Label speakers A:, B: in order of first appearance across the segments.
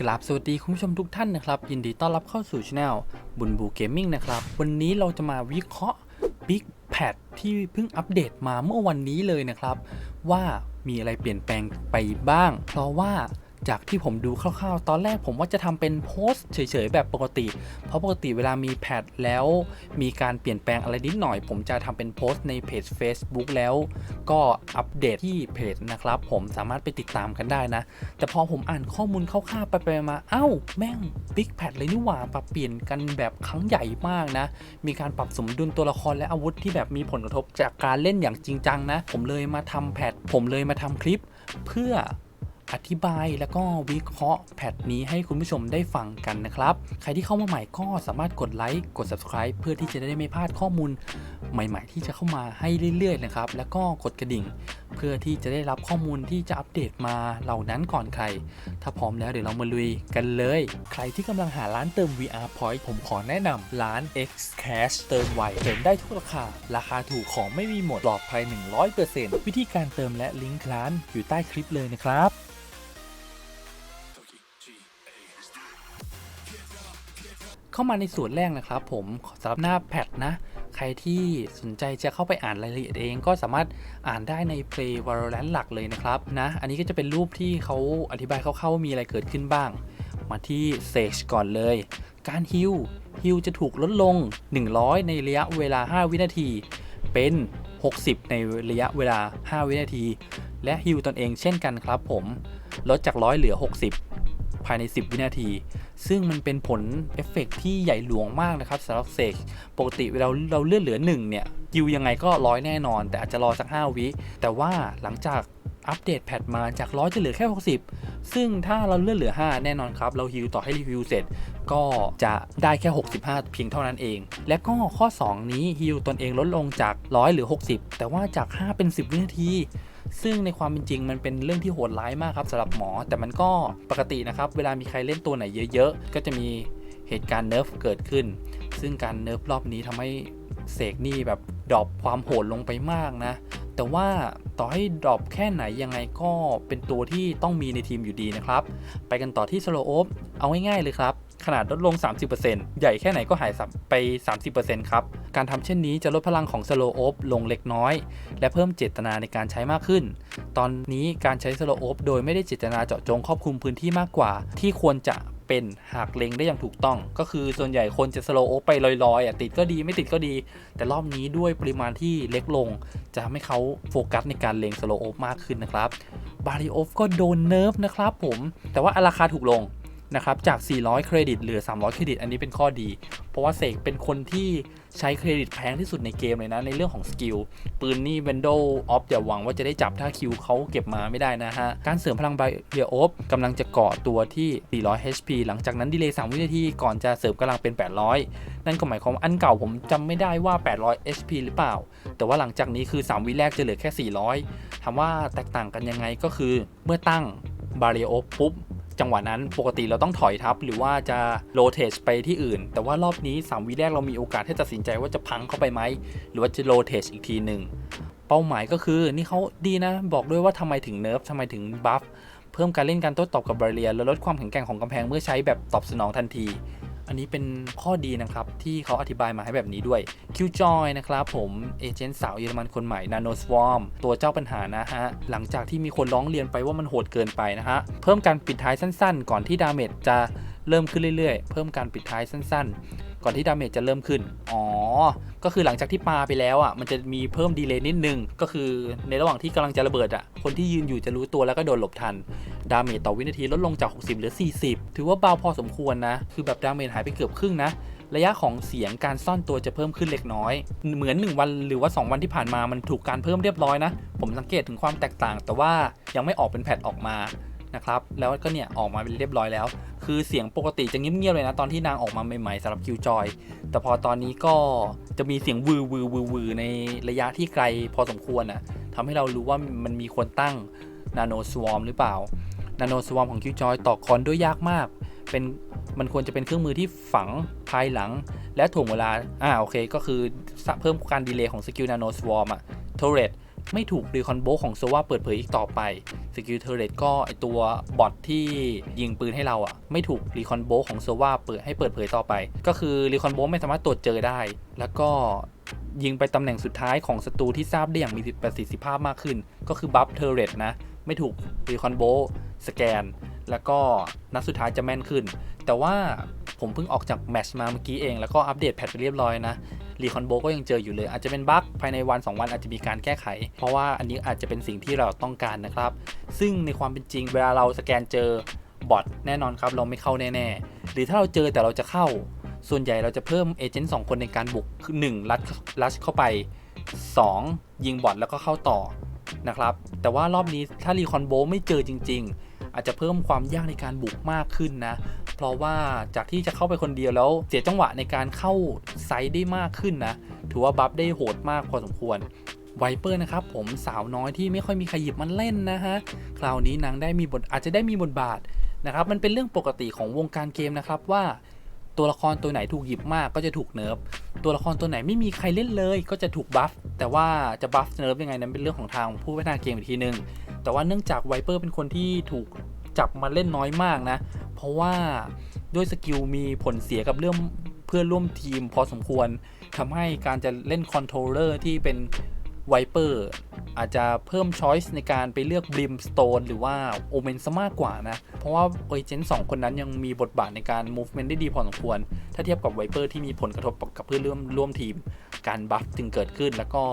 A: กราบสวัสดีคุณผู้ชมทุกท่านนะครับ ยินดีต้อนรับเข้าสู่ช anel บุญบูเกมมิ่งนะครับ วันนี้เราจะมาวิเคราะห์ Big p a d ที่เพิ่งอัปเดตมาเมื่อวันนี้เลยนะครับ ว่ามีอะไรเปลี่ยนแปลงไปบ้าง เพราะว่า จากที่ผมดูคร่าวๆ ตอนแรกผมว่าจะทำเป็นโพสต์เฉยๆ แบบปกติ เพราะปกติเวลามีแพดแล้วมีการเปลี่ยนแปลงอะไรนิดหน่อย ผมจะทำเป็นโพสต์ในเพจ Facebook แล้วก็อัปเดตที่เพจนะครับ ผมสามารถไปติดตามกันได้นะ แต่พอผมอ่านข้อมูลคร่าวๆ ไปไปมาเอ้า แม่งบิ๊กแพดเลยนี่หว่าปรับเปลี่ยนกันแบบครั้งใหญ่มากนะ มีการปรับสมดุลตัวละครและอาวุธที่แบบมีผลกระทบจากการเล่นอย่างจริงจังนะ ผมเลยมาทำแพดผมเลยมาทำคลิปเพื่อ อธิบายแล้วก็วิเคราะห์แพทนี้ให้คุณผู้ชมได้ฟังกันนะครับ ใครที่เข้ามาใหม่ก็สามารถกดไลค์กด subscribe เพื่อที่จะได้ไม่พลาดข้อมูลใหม่ๆ ที่จะเข้ามาให้เรื่อยๆนะครับ แล้วก็กดกระดิ่ง เพื่อที่จะได้รับข้อมูลที่จะอัปเดตมาเหล่านั้นก่อนใคร ถ้าพร้อมแล้วเดี๋ยวเรามาลุยกันเลย ใครที่กำลังหาร้านเติม VR Point ผมขอแนะนำร้าน X Cash เติมไวเติมได้ทุกราคา ราคาถูกของไม่มีหมดปลอดภัย 100%วิธีการเติมและลิงก์ร้านอยู่ใต้คลิปเลยนะครับ เข้ามาในส่วนแรกนะครับ ผมสำหรับหน้าแพทนะ ใครที่สนใจจะเข้าไปอ่านรายละเอียดเองก็สามารถอ่านได้ใน Play Valorant หลักเลยนะครับนะ อันนี้ก็จะเป็นรูปที่เขาอธิบายคร่าวๆว่ามีอะไรเกิดขึ้นบ้าง มาที่ Sage ก่อนเลย การฮิลฮิลจะถูกลดลง 100 ในระยะเวลา 5 วินาที เป็น 60 ในระยะเวลา 5 วินาที และฮิลตนเองเช่นกันครับผม ลดจาก 100 เหลือ 60 ภายใน 10 วินาที ซึ่งมันเป็นผลเอฟเฟกต์ที่ใหญ่หลวงมากนะครับสำหรับเซกปกติเวลาเราเลื่อนเหลือ 1 เนี่ยยิวยังไงก็ร้อยแน่นอน แต่อาจจะรอสัก 5 วิ แต่ว่าหลังจากอัปเดตแพทมาจากร้อยจะเหลือแค่ 60 ซึ่งถ้าเราเลื่อนเหลือ 5 แน่นอนครับ เราฮิวต่อให้รีวิวเสร็จ ก็จะได้แค่ 65 เพียงเท่านั้นเอง และก็ข้อ 2 นี้ฮิวตนเองลดลงจาก 100 หรือ 60 แต่ว่าจาก 5 เป็น 10 วินาที ซึ่งในความเป็นจริงมันเป็นเรื่องที่โหดร้ายมากครับสำหรับหมอ แต่มันก็ปกตินะครับ เวลามีใครเล่นตัวไหนเยอะๆ ก็จะมีเหตุการณ์เนิร์ฟเกิดขึ้น ซึ่งการเนิร์ฟรอบนี้ทำให้เสกนี่แบบดรอปความโหดลงไปมากนะ แต่ว่าต่อให้ดรอปแค่ไหนยังไงก็เป็นตัวที่ต้องมีในทีมอยู่ดีนะครับ ไปกันต่อที่สโลโอฟเอาง่ายๆเลยครับ ขนาดลดลง 30%ใหญ่แค่ไหนก็หายไป 30%ครับ การทำเช่นนี้จะลดพลังของสโลโอฟลงเล็กน้อย และเพิ่มเจตนาในการใช้มากขึ้น ตอนนี้การใช้สโลโอฟโดยไม่ได้เจตนาเจาะจงครอบคลุมพื้นที่มากกว่า ที่ควรจะเป็นหากเล็งได้อย่างถูกต้อง ก็คือส่วนใหญ่คนจะสโลโอฟไปลอยๆอะติดก็ดีไม่ติดก็ดี แต่รอบนี้ด้วยปริมาณที่เล็กลง จะทำให้เขาโฟกัสในการเล็งสโลโอฟมากขึ้นนะครับบาริโอฟก็โดนเนิร์ฟนะครับผมแต่ว่าราคาถูกลง นะครับจาก 400 เครดิตเหลือ 300 เครดิต อันนี้เป็นข้อดี เพราะว่าเสกเป็นคนที่ใช้เครดิตแพงที่สุดในเกมเลยนะ ในเรื่องของสกิล ปืนนี่ Window Off อย่าหวังว่าจะได้จับถ้าคิวเขาเก็บมาไม่ได้นะฮะ การเสริมพลังไบเรียโอฟกำลังจะเกาะตัวที่ 400 HP หลังจากนั้นดีเลย์3วินาทีก่อนจะเสริมกำลังเป็น 800 นั่นก็หมายความว่าอันเก่าผมจำไม่ได้ว่า 800 HP หรือเปล่า แต่ว่าหลังจากนี้คือ 3 วิแรกจะเหลือแค่ 400ถามว่าแตกต่างกันยังไงก็คือเมื่อตั้งบาเรียโอฟปุ๊บ จังหวะนั้นปกติเราต้องถอยทับ หรือว่าจะโรเตชไปที่อื่น แต่ว่ารอบนี้ 3 วิแรกเรามีโอกาสที่จะตัดสินใจว่าจะพังเข้าไปไหม หรือว่าจะโรเตชอีกทีหนึ่งเป้าหมายก็คือนี่เขาดีนะ บอกด้วยว่าทำไมถึงเนิร์ฟทำไมถึงบัฟเพิ่มการเล่นการโต้ตอบกับบาเรียและลดความแข็งแกร่งของกำแพงเมื่อใช้แบบตอบสนองทันที อันนี้เป็นข้อดีนะครับ ที่เขาอธิบายมาให้แบบนี้ด้วย Qjoy นะครับผมเอเจนต์สาวเยอรมันคนใหม่ Nano Swarm ตัวเจ้าปัญหานะฮะ หลังจากที่มีคนร้องเรียนไปว่ามันโหดเกินไปนะฮะ เพิ่มการปิดท้ายสั้นๆ ก่อนที่ดาเมจจะเริ่มขึ้นเรื่อยๆ เพิ่มการปิดท้ายสั้นๆ ก่อนที่ดาเมจจะเริ่มขึ้น อ๋อ ก็คือหลังจากที่ปาไปแล้วอะ มันจะมีเพิ่มดีเลย์นิดนึง ก็คือในระหว่างที่กำลังจะระเบิดอะ คนที่ยืนอยู่จะรู้ตัวแล้วก็โดนหลบทัน ดาเมจต่อวินาทีลดลงจาก 60เหลือ 40 ถือว่าเบาพอสมควรนะ คือแบบดาเมจหายไปเกือบครึ่งนะระยะของเสียงการซ่อนตัวจะเพิ่มขึ้นเล็กน้อย เหมือน 1 วันหรือว่า 2 วันที่ผ่านมามันถูกการเพิ่มเรียบร้อยนะ ผมสังเกตถึงความแตกต่าง แต่ว่ายังไม่ออกเป็นแพทออกมา นะครับแล้วก็เนี่ยออกมาเป็นเรียบร้อยแล้ว คือเสียงปกติจะเงียบๆเลยนะตอนที่นางออกมาใหม่ๆสำหรับคิวจอยแต่พอตอนนี้ก็จะมีเสียงวือวือวือวือในระยะที่ไกลพอสมควรอะทำให้เรารู้ว่ามันมีคนตั้งนาโนสวอมหรือเปล่านาโนสวอมของคิวจอยต่อคอนด้วยยากมาก เป็นมันควรจะเป็นเครื่องมือที่ฝังภายหลัง และถ่วงเวลาอ่าโอเค ก็คือเพิ่มการดีเลย์ของสกิลนาโนสวอมอะโทเรต ไม่ถูกรีคอนโบของโซวาเปิดเผยอีกต่อไปสกิลเทเลตก็ไอตัวบอทที่ยิงปืนให้เราอะไม่ถูกรีคอนโบของโซวาเปิดให้เปิดเผยต่อไป ก็คือรีคอนโบไม่สามารถตรวจเจอได้ แล้วก็ยิงไปตำแหน่งสุดท้ายของศัตรูที่ทราบได้อย่างมีประสิทธิภาพมากขึ้น ก็คือบัฟเทเลตนะ ไม่ถูกรีคอนโบสแกน แล้วก็นัดสุดท้ายจะแม่นขึ้น แต่ว่าผมเพิ่งออกจากแมชมาเมื่อกี้เอง แล้วก็อัปเดตแพทไปเรียบร้อยนะ รีคอนโบก็ยังเจออยู่เลย อาจจะเป็นบั๊กภายในวัน 2 วันอาจจะมีการแก้ไข เพราะว่าอันนี้อาจจะเป็นสิ่งที่เราต้องการนะครับ ซึ่งในความเป็นจริงเวลาเราสแกนเจอบอทแน่นอนครับเราไม่เข้าแน่ๆ หรือถ้าเราเจอแต่เราจะเข้า ส่วนใหญ่เราจะเพิ่มเอเจนต์สคนในการบุกคือ1ลัดลัชเข้าไป 2 ยิงบอทแล้วก็เข้าต่อนะครับแต่ว่ารอบนี้ถ้ารีคอนโบไม่เจอจริง ๆ อาจจะเพิ่มความยากในการบุกมากขึ้นนะ เพราะว่าจากที่จะเข้าไปคนเดียวแล้วเสียจังหวะในการเข้าไซด์ได้มากขึ้นนะ ถือว่าบัฟได้โหดมากพอสมควรไวเปอร์นะครับผมสาวน้อยที่ไม่ค่อยมีใครหยิบมันเล่นนะฮะ คราวนี้นางได้มีบทอาจจะได้มีบทบาทนะครับ มันเป็นเรื่องปกติของวงการเกมนะครับว่าตัวละครตัวไหนถูกหยิบมากก็จะถูกเนิร์ฟตัวละครตัวไหนไม่มีใครเล่นเลย ก็จะถูกบัฟแต่ว่าจะบัฟเนิร์ฟยังไงนั้นเป็นเรื่องของทางผู้พัฒนาเกมอีกทีนึง แต่ว่าเนื่องจากไวเปอร์เป็นคนที่ถูก จับมาเล่นน้อยมากนะ เพราะว่าด้วยสกิลมีผลเสียกับเรื่องเพื่อนร่วมทีมพอสมควรทำให้การจะเล่นคอนโทรลเลอร์ที่เป็นไวเปอร์อาจจะเพิ่มช้อยส์ในการไปเลือกบริมสโตนหรือว่าโอเมนซะมากกว่านะ เพราะว่าเอเจนต์สองคนนั้นยังมีบทบาทในการ movement ได้ดีพอสมควร ถ้าเทียบกับไวเปอร์ที่มีผลกระทบกับเพื่อนร่วมร่วมทีม การบัฟจึงเกิดขึ้นแล้วก็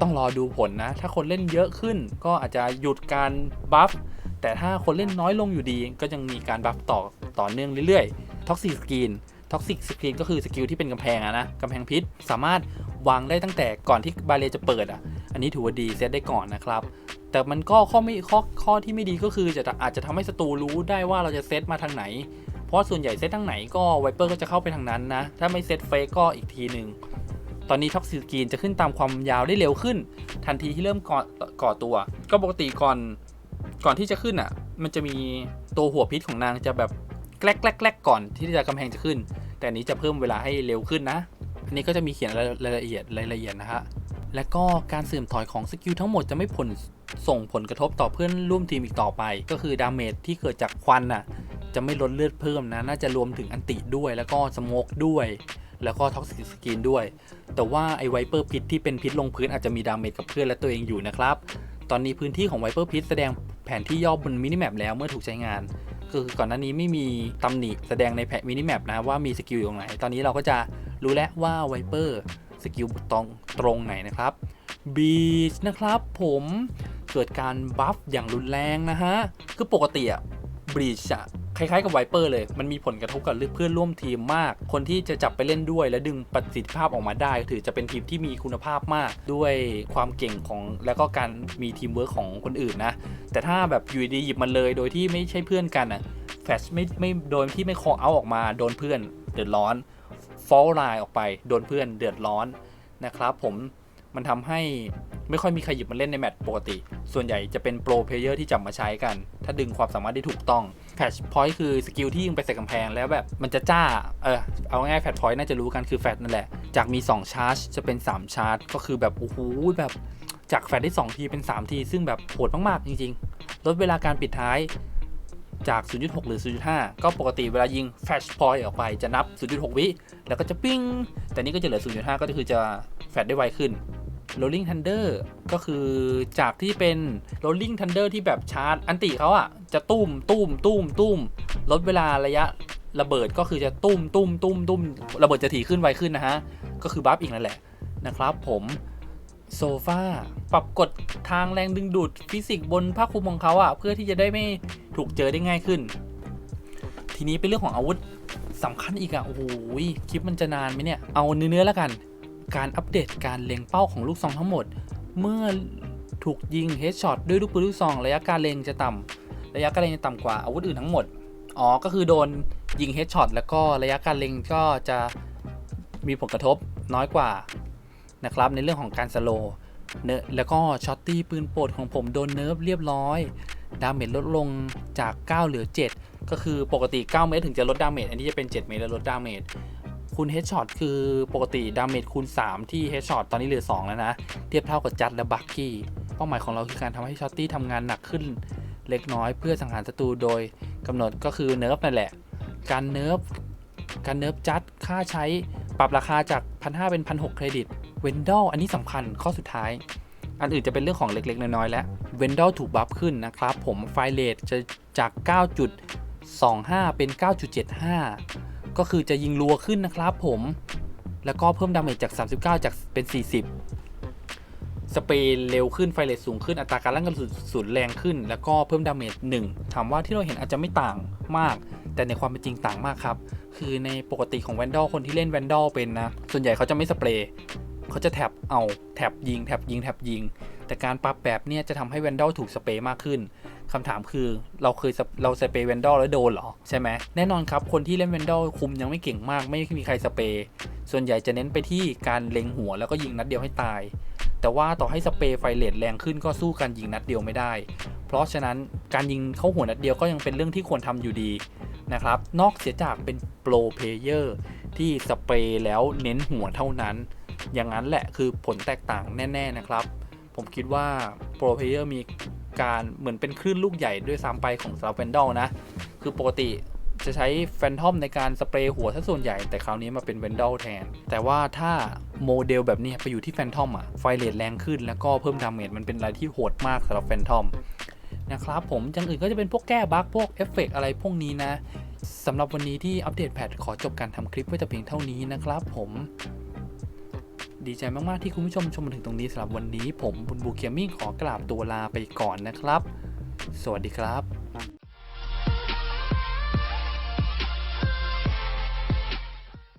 A: ต้องรอดูผลนะ ถ้าคนเล่นเยอะขึ้นก็อาจจะหยุดการบัฟ แต่ถ้าคนเล่นน้อยลงอยู่ดีก็ยังมีการบัฟต่อต่อเนื่องเรื่อยๆท็อกซิสกรีนท็อกซิสกรีนก็คือสกิลที่เป็นกำแพงอะนะกำแพงพิษสามารถวางได้ตั้งแต่ก่อนที่บาเรียจะเปิดอะอันนี้ถือว่าดีเซตได้ก่อนนะครับ แต่มันก็ข้อไม่ข้อข้อที่ไม่ดีก็คือจะอาจจะทำให้ศัตรูรู้ได้ว่าเราจะเซตมาทางไหน เพราะส่วนใหญ่เซตทางไหนก็ไวเปอร์ก็จะเข้าไปทางนั้นนะ ถ้าไม่เซตเฟกก็อีกทีหนึ่งตอนนี้ท็อกซิสกรีนจะขึ้นตามความยาวได้เร็วขึ้น ทันทีที่เริ่มก่อก่อตัว ก็ปกติก่อน ก่อนที่จะขึ้นอะ มันจะมีตัวหัวพิษของนางจะแบบแกลกแกลกก่อนที่จะกำแพงจะขึ้น แต่อันนี้จะเพิ่มเวลาให้เร็วขึ้นนะ อันนี้ก็จะมีเขียนรายละเอียดรายละเอียดนะฮะ และก็การเสื่อมถอยของสกิลทั้งหมดจะไม่ผลส่งผลกระทบต่อเพื่อนร่วมทีมอีกต่อไป ก็คือดาเมจที่เกิดจากควันน่ะจะไม่ลดเลือดเพิ่มนะ น่าจะรวมถึงอันติด้วย แล้วก็สโมกด้วย แล้วก็ท็อกซิสกินด้วย แต่ว่าไอไวเปอร์พิษที่เป็นพิษลงพื้นอาจจะมีดาเมจกับเพื่อนและตัวเองอยู่นะครับ ตอนนี้พื้นที่ของไวเปอร์พิษแสดง แผนที่ย่อบนมินิแมปแล้วเมื่อถูกใช้งาน คือก่อนหน้านี้ไม่มีตำหนิแสดงในแผนมินิแมปนะว่ามีสกิลอยู่ตรงไหน ตอนนี้เราก็จะรู้แล้วว่าไวเปอร์สกิลตรงตรงไหนนะครับบีชนะครับผมเกิดการบัฟอย่างรุนแรงนะฮะ คือปกติอะบีชอะ คล้ายๆกับไวเปอร์เลย มันมีผลกระทบกับเพื่อนร่วมทีมมาก คนที่จะจับไปเล่นด้วย และดึงประสิทธิภาพออกมาได้ ถือจะเป็นทีมที่มีคุณภาพมากด้วยความเก่งของแล้วก็การมีทีมเวิร์กของคนอื่นนะ แต่ถ้าแบบอยู่ดีหยิบมันเลยโดยที่ไม่ใช่เพื่อนกันอะแฟชไม่ไม่โดยที่ไม่คอเอาออกมาโดนเพื่อนเดือดร้อนฟอลไลน์ออกไปโดนเพื่อนเดือดร้อนนะครับผมมันทำให้ไม่ค่อยมีใครหยิบมาเล่นในแมตช์ปกติ ส่วนใหญ่จะเป็นโปรเพลเยอร์ที่จับมาใช้กัน ถ้าดึงความสามารถได้ถูกต้อง แพชพอยต์คือสกิลที่ยิงไปใส่กำแพงแล้วแบบมันจะจ้า เออเอาง่ายแฟชพอยต์น่าจะรู้กันคือแฟชนั่นแหละ จากมี 2 ชาร์จ จะเป็น 3 ชาร์จ ก็คือแบบ โอ้โหแบบจากแฟชได้ 2 ทีเป็น 3 ที ซึ่งแบบโหดมาก ๆ จริง ๆ ลดเวลาการปิดท้ายจาก 0.6 หรือ 0.5 ก็ปกติเวลายิงแฟชพอยต์ออกไปจะนับ 0.6 วิ แล้วก็จะปิ้ง แต่นี่ก็จะเหลือ 0.5 ก็คือจะแฟชได้ไวขึ้น Rolling Thunder ก็คือจากที่เป็น Rolling Thunder ที่แบบชาร์จ อันติเขาอะจะตุ้มตุ้มตุ้มตุ้มลดเวลาระยะระเบิดก็คือจะตุ้มตุ้มตุ้มตุ้มระเบิดจะถี่ขึ้นไวขึ้นนะฮะ ก็คือบัฟอีกนั่นแหละนะครับผมโซฟาปรับกดทางแรงดึงดูดฟิสิกส์บนผ้าคลุมของเขาอะเพื่อที่จะได้ไม่ถูกเจอได้ง่ายขึ้น ทีนี้เป็นเรื่องของอาวุธสำคัญอีกอะโอ้โหคลิปมันจะนานไหมเนี่ย เอาเนื้อๆแล้วกัน การอัปเดตการเล็งเป้าของลูกซองทั้งหมด เมื่อถูกยิงเฮดช็อตด้วยลูกปืนลูกซอง ระยะการเล็งจะต่ำระยะการเล็งจะต่ำกว่าอาวุธอื่นทั้งหมด อ๋อ ก็คือโดนยิงเฮดช็อตแล้วก็ระยะการเล็งก็จะมีผลกระทบน้อยกว่านะครับในเรื่องของการสโลเนอะแล้วก็ช็อตตี้ปืนโปรดของผมโดนเนิร์ฟเรียบร้อย ดาเมจลดลงจาก 9 เหลือ 7 ก็คือปกติ 9 เมตรถึงจะลดดาเมจอันนี้จะเป็น 7 เมตรแล้วลดดาเมจ คูณเฮดช็อตคือปกติดาเมจคูณ 3 ที่เฮดช็อตตอนนี้เหลือ 2 แล้วนะ เทียบเท่ากับจัดและบักกี้ เป้าหมายของเราคือการทำให้ช็อตตี้ทำงานหนักขึ้นเล็กน้อยเพื่อสังหารศัตรูโดยกำหนดก็คือเนิร์ฟนั่นแหละ การเนิร์ฟการเนิร์ฟจัดค่าใช้ปรับราคาจาก 1,500 เป็น 1,600 เครดิต เวนดอลอันนี้สำคัญข้อสุดท้าย อันอื่นจะเป็นเรื่องของเล็กๆ น้อยๆ แล้วเวนดอลถูกบัฟขึ้นนะครับ ผมไฟเลทจะจาก 9.25 เป็น 9.75 ก็คือจะยิงรัวขึ้นนะครับผมแล้วก็เพิ่มดาเมจจาก 39 จากเป็น 40 สเปรย์เร็วขึ้นไฟเลทสูงขึ้นอัตราการลั่นกระสุนแรงขึ้น แล้วก็เพิ่มดาเมจ1ถามว่าที่เราเห็นอาจจะไม่ต่างมาก แต่ในความเป็นจริงต่างมากครับ คือในปกติของแวนดอลคนที่เล่นแวนดอลเป็นนะ ส่วนใหญ่เขาจะไม่สเปรย์เขาจะแท็บเอาแท็บยิงแท็บยิงแท็บยิง แต่การปรับแบบเนี้ยจะทำให้แวนดอลถูกสเปรย์มากขึ้น คำถามคือเราเคยเราสเปรย์แวนดอลแล้วโดนเหรอ ใช่ไหมแน่นอนครับ คนที่เล่นแวนดอลคุมยังไม่เก่งมาก ไม่มีใครสเปรย์ส่วนใหญ่จะเน้นไปที่การเล็งหัวแล้วก็ยิงนัดเดียวให้ตาย แต่ว่าต่อให้สเปรย์ไฟเลทแรงขึ้นก็สู้การยิงนัดเดียวไม่ได้ เพราะฉะนั้นการยิงเข้าหัวนัดเดียวก็ยังเป็นเรื่องที่ควรทำอยู่ดีนะครับนอกเสียจากเป็นโปรเพเยอร์ที่สเปรย์แล้วเน้นหัวเท่านั้น อย่างนั้นแหละคือผลแตกต่างแน่ ๆนะครับ ผมคิดว่าโปรเพเยอร์มี การเหมือนเป็นคลื่นลูกใหญ่ด้วยซ้ำไปของสำหรับแวนดอลนะ คือปกติจะใช้แฟนทอมในการสเปรย์หัวซะส่วนใหญ่แต่คราวนี้มาเป็นแวนดอลแทน แต่ว่าถ้าโมเดลแบบนี้ไปอยู่ที่แฟนทอมอะไฟเลทแรงขึ้นแล้วก็เพิ่มดาเมจมันเป็นอะไรที่โหดมากสำหรับแฟนทอมนะครับผมอย่างอื่นก็จะเป็นพวกแก้บั๊กพวกเอฟเฟกอะไรพวกนี้นะสำหรับวันนี้ที่อัปเดตแพทขอจบการทำคลิปไว้แต่เพียงเท่านี้นะครับผม ดีใจมากๆที่คุณผู้ชมชมมาถึงตรงนี้สำหรับวันนี้ ผมบุญบูเคียมิ่งขอกราบตัวลาไปก่อนนะครับ สวัสดีครับ